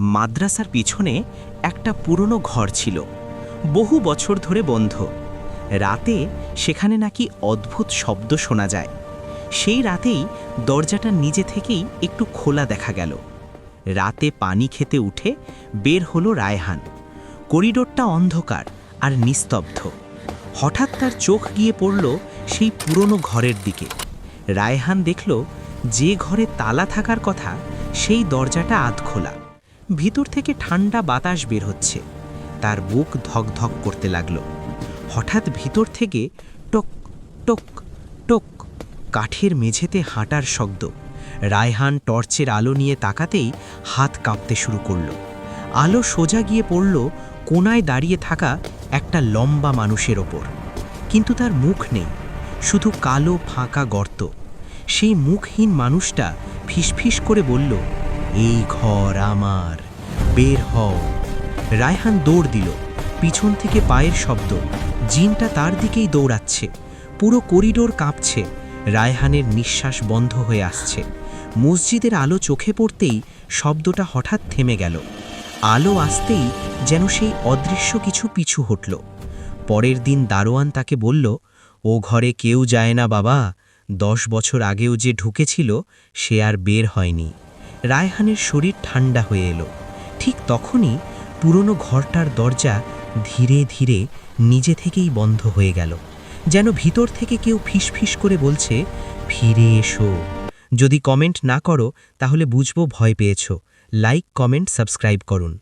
মাদ্রাসার পিছনে একটা পুরনো ঘর ছিল, বহু বছর ধরে বন্ধ। রাতে সেখানে নাকি অদ্ভুত শব্দ শোনা যায়। সেই রাতেই দরজাটা নিজে থেকেই একটু খোলা দেখা গেল। রাতে পানি খেতে উঠে বের হলো রায়হান। করিডোরটা অন্ধকার আর নিস্তব্ধ। হঠাৎ তার চোখ গিয়ে পড়ল সেই পুরনো ঘরের দিকে। রায়হান দেখল যে ঘরে তালা থাকার কথা সেই দরজাটা আধ খোলা ভিতর থেকে ঠান্ডা বাতাস বের হচ্ছে। তার বুক ধকধক করতে লাগল। হঠাৎ ভিতর থেকে টক টক টক কাঠের মেঝেতে হাঁটার শব্দ। রায়হান টর্চের আলো নিয়ে তাকাতেই হাত কাঁপতে শুরু করল। আলো সোজা গিয়ে পড়ল কোনায় দাঁড়িয়ে থাকা একটা লম্বা মানুষের ওপর। কিন্তু তার মুখ নেই, শুধু কালো ফাঁকা গর্ত। সেই মুখহীন মানুষটা ফিসফিস করে বলল এই ঘর আমার, বের হও। রায়হান দৌড় দিল। পিছন থেকে পায়ের শব্দ। জিনটা তার দিকেই দৌড়াচ্ছে। পুরো করিডোর কাঁপছে। রায়হানের নিঃশ্বাস বন্ধ হয়ে আসছে। মসজিদের আলো চোখে পড়তেই শব্দটা হঠাৎ থেমে গেল। আলো আসতেই যেন সেই অদৃশ্য কিছু পিছু হটল। পরের দিন দারোয়ান তাকে বলল, ও ঘরে কেউ যায় না বাবা। দশ বছর আগেও যে ঢুকেছিল, সে আর বের হয়নি। রায়হানের শরীর ঠান্ডা হয়ে এলো। ঠিক তখনই পুরনো ঘরটার দরজা ধীরে ধীরে নিজে থেকেই বন্ধ হয়ে গেল। যেন ভিতর থেকে কেউ ফিসফিস করে বলছে, ফিরে এসো। যদি কমেন্ট না করো, তাহলে বুঝব ভয় পেয়েছ। লাইক, কমেন্ট, সাবস্ক্রাইব করুন।